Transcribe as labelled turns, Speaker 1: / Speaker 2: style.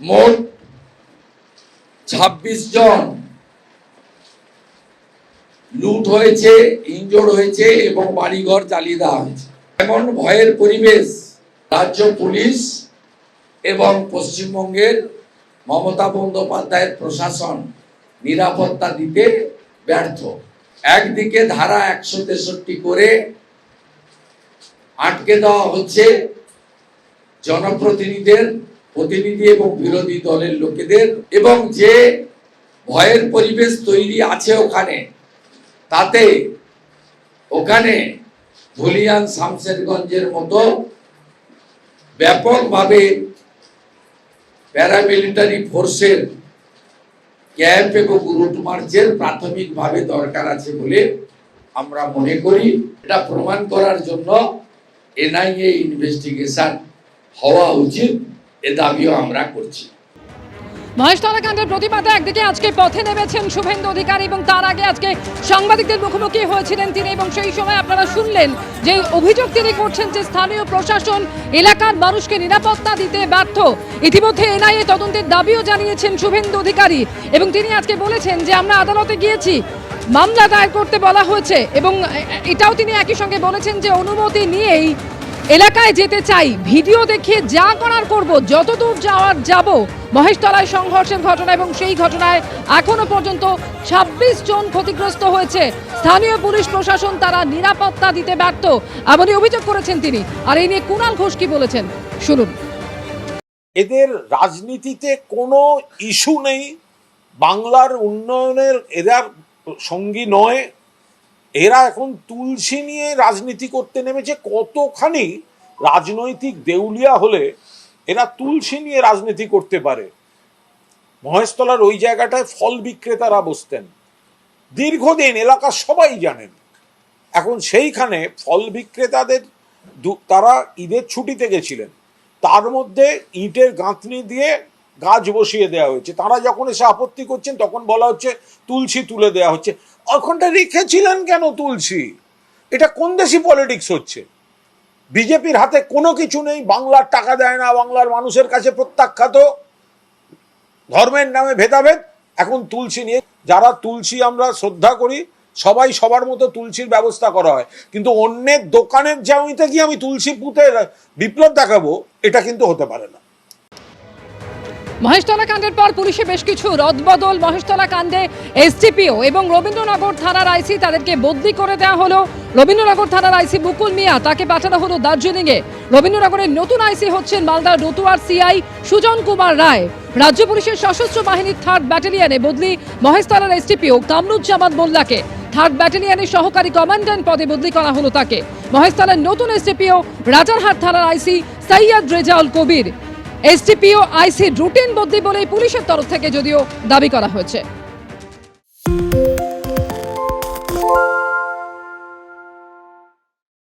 Speaker 1: মোট ছাব্বিশ জন লুট হয়েছে ইনজোর্ড হয়েছে এবং বাড়িঘর জ্বালিয়ে দেওয়া হয়েছে। এমন ভয়ের পরিবেশ রাজ্য পুলিশ এবং পশ্চিমবঙ্গের মমতা বন্দ্যোপাধ্যায়ের প্রশাসন নিরাপত্তা দিতে ব্যর্থ। একদিকে ধারা একশো তেষট্টি করে আটকে দেওয়া হচ্ছে জনপ্রতিনিধিদের প্রতিনিধি এবং বিরোধী দলের লোকেদের এবং যে ভয়ের পরিবেশ তৈরি আছে ওখানে, তাতে ওখানে ধুলিয়ান শামশেরগঞ্জের মতো ব্যাপকভাবে প্যারামিলিটারি ফোর্সের ক্যাম্প এবং রুট মার্চের প্রাথমিকভাবে দরকার আছে বলে আমরা মনে করি। এটা প্রমাণ করার জন্য এনআইএ ইনভেস্টিগেশন হওয়া উচিত। এ দাবিও আমরা করছি।
Speaker 2: মহেশতলা কাণ্ডের প্রতিবাদে একদিকে আজকে পথে নেমেছেন শুভেন্দু অধিকারী এবং তার আগে আজকে সাংবাদিকদের মুখোমুখি হয়েছিলেন তিনি এবং সেই সময় আপনারা শুনলেন যে অভিযোগ তিনি করছেন যে স্থানীয় প্রশাসন এলাকার মানুষকে নিরাপত্তা দিতে ব্যর্থ। ইতিমধ্যে এনআইএ তদন্তের দাবিও জানিয়েছেন শুভেন্দু অধিকারী এবং তিনি আজকে বলেছেন যে আমরা আদালতে গিয়েছি, মামলা দায়ের করতে বলা হয়েছে এবং এটাও তিনি একই সঙ্গে বলেছেন যে অনুমতি নিয়েই এলাকায় যেতে চাই। ভিডিও দেখে যা করার করব, যতদূর যাওয়ার যাব, মহেশতলায় সংঘর্ষের ঘটনা এবং সেই ঘটনায় এখনও পর্যন্ত ২৬ জন ক্ষতিগ্রস্ত হয়েছে। স্থানীয় পুলিশ প্রশাসন তারা নিরাপত্তা দিতে ব্যর্থ, এমনই অভিযোগ করেছেন তিনি। আর এই নিয়ে কুণাল ঘোষ কি বলেছেন, শুনুন।
Speaker 3: এদের রাজনীতিতে কোনো ইস্যু নেই। বাংলার উন্নয়নের, এরা সঙ্গী নয়। এরা এখন তুলসী নিয়ে রাজনীতি করতে নেমেছে কতখানি রাজনৈতিক দেউলিয়া হলে এরা তুলসী নিয়ে রাজনীতি করতে পারে। মহেশতলার ওই জায়গাটায় ফল বিক্রেতারা বসতেন। দীর্ঘদিন এলাকার সবাই জানেন। এখন সেইখানে ফল বিক্রেতাদের তারা ঈদের ছুটিতে গেছিলেন। তার মধ্যে ইটের গাঁথনি দিয়ে গাছ বসিয়ে দেওয়া হয়েছে। তারা যখন এসে আপত্তি করছেন, তখন বলা হচ্ছে তুলসী তুলে দেওয়া হচ্ছে। ওখানটা রেখেছিলেন কেন তুলসী? এটা কোন দেশি পলিটিক্স হচ্ছে? বিজেপির হাতে কোনো কিছু নেই, বাংলার টাকা দেয় না, বাংলার মানুষের কাছে প্রত্যাখ্যাত, ধর্মের নামে ভেদাভেদ। এখন তুলসী নিয়ে যারা তুলসী আমরা শ্রদ্ধা করি, সবাই সবার মতো তুলসীর ব্যবস্থা করা হয়। কিন্তু অন্যের দোকানের জামিতে গিয়ে আমি তুলসী পুঁতে বিপ্লব দেখাবো, এটা কিন্তু হতে পারে না।
Speaker 2: মহেশতলা কাণ্ডের পর পুলিশে বেশ কিছু রদবদল। মহেশতলা কাণ্ডে এসডিপিও এবং রবীন্দ্রনগর থানার আইসি তাদেরকে বদলি করে দেওয়া হলো। রবীন্দ্রনগর থানার আইসি বুকুল মিয়া তাকে পাঠানো হলো দার্জিলিংয়ে। রবীন্দ্রনগরের নতুন আইসি হচ্ছেন মালদার রতুয়ার সিআই সুজন কুমার রায়। রাজ্য পুলিশের সশস্ত্র বাহিনীর থার্ড ব্যাটালিয়নে বদলি মহেশতলার এসডিপিও কামরুজ্জামান মোল্লাকে। থার্ড ব্যাটালিয়নের সহকারী কমান্ড্যান্ট পদে বদলি করা হলো তাকে। মহেশতলার নতুন এসডিপিও রাজারহাট থানার IC Syed Rezaul Kabir. SDPO IC routine বদলি বলে পুলিশের তরফ থেকে যদিও দাবি করা হয়েছে।